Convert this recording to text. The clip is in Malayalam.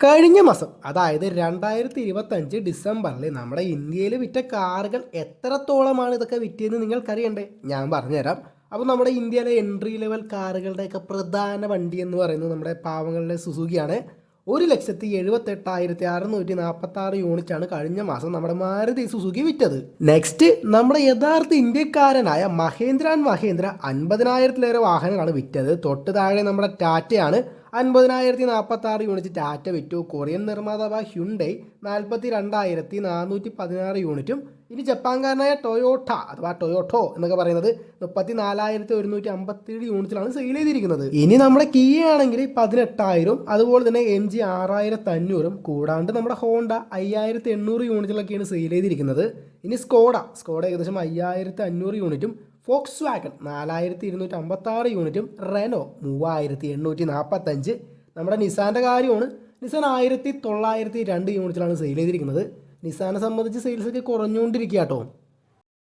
കഴിഞ്ഞ മാസം അതായത് രണ്ടായിരത്തി ഇരുപത്തഞ്ച് ഡിസംബറിൽ നമ്മുടെ ഇന്ത്യയിൽ വിറ്റ കാറുകൾ എത്രത്തോളമാണ് ഇതൊക്കെ വിറ്റതെന്ന് നിങ്ങൾക്കറിയണ്ടേ? ഞാൻ പറഞ്ഞുതരാം. അപ്പോൾ നമ്മുടെ ഇന്ത്യയിലെ എൻട്രി ലെവൽ കാറുകളുടെയൊക്കെ പ്രധാന വണ്ടി എന്ന് പറയുന്നത് നമ്മുടെ പാവങ്ങളുടെ സുസുഖിയാണ് ഒരു ലക്ഷത്തി എഴുപത്തെട്ടായിരത്തി അറുന്നൂറ്റി നാൽപ്പത്തി ആറ് യൂണിറ്റാണ് കഴിഞ്ഞ മാസം നമ്മുടെ മാരുതി സുസുക്കി വിറ്റത്. നെക്സ്റ്റ് നമ്മുടെ യഥാർത്ഥ ഇന്ത്യക്കാരനായ മഹേന്ദ്ര ആൻഡ് മഹേന്ദ്ര അൻപതിനായിരത്തിലേറെ വാഹനങ്ങളാണ് വിറ്റത്. തൊട്ട് താഴെ നമ്മുടെ ടാറ്റയാണ്. അൻപതിനായിരത്തി നാൽപ്പത്തി ആറ് യൂണിറ്റ് ടാറ്റ വിറ്റു. കൊറിയൻ നിർമ്മാതാവ് ഹ്യുണ്ടൈ നാൽപ്പത്തി രണ്ടായിരത്തി നാനൂറ്റി പതിനാറ് യൂണിറ്റും ഇനി ജപ്പാൻകാരനായ ടൊയോട്ട അഥവാ ടൊയോട്ടോ എന്നൊക്കെ പറയുന്നത് മുപ്പത്തി നാലായിരത്തി ഒരുന്നൂറ്റി അമ്പത്തിയേഴ് യൂണിറ്റിലാണ് സെയിൽ ചെയ്തിരിക്കുന്നത്. ഇനി നമ്മുടെ കിയ ആണെങ്കിൽ പതിനെട്ടായിരം അതുപോലെ തന്നെ എം ജി ആറായിരത്തി അഞ്ഞൂറും കൂടാണ്ട് നമ്മുടെ ഹോണ്ട അയ്യായിരത്തി എണ്ണൂറ് യൂണിറ്റിലൊക്കെയാണ് സെയിൽ ചെയ്തിരിക്കുന്നത്. ഇനി സ്കോഡ സ്കോഡ ഏകദേശം അയ്യായിരത്തി അഞ്ഞൂറ് യൂണിറ്റും ഫോക്സ് വാഗൺ നാലായിരത്തി ഇരുന്നൂറ്റി അമ്പത്തി ആറ് യൂണിറ്റും റെനോ മൂവായിരത്തി എണ്ണൂറ്റി നാൽപ്പത്തഞ്ച് നമ്മുടെ നിസാന്റെ കാര്യമാണ്. നിസാൻ ആയിരത്തി തൊള്ളായിരത്തി രണ്ട് യൂണിറ്റിലാണ് സെയിൽ ചെയ്തിരിക്കുന്നത് നിസാനെ സംബന്ധിച്ച് സെയിൽസ് ഒക്കെ കുറഞ്ഞുകൊണ്ടിരിക്കുക കേട്ടോ